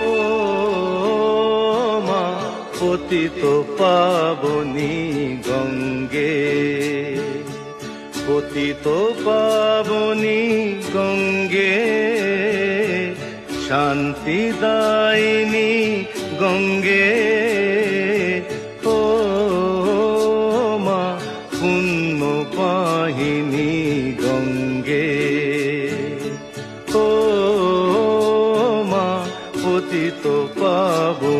ও মা, পতিত পাবনি গঙ্গে। পতিত পাবনি গঙ্গে শান্তি দায়নি গঙ্গে। ও মা পুণ্য পাহিনী গঙ্গে। পতিত গঙ্গে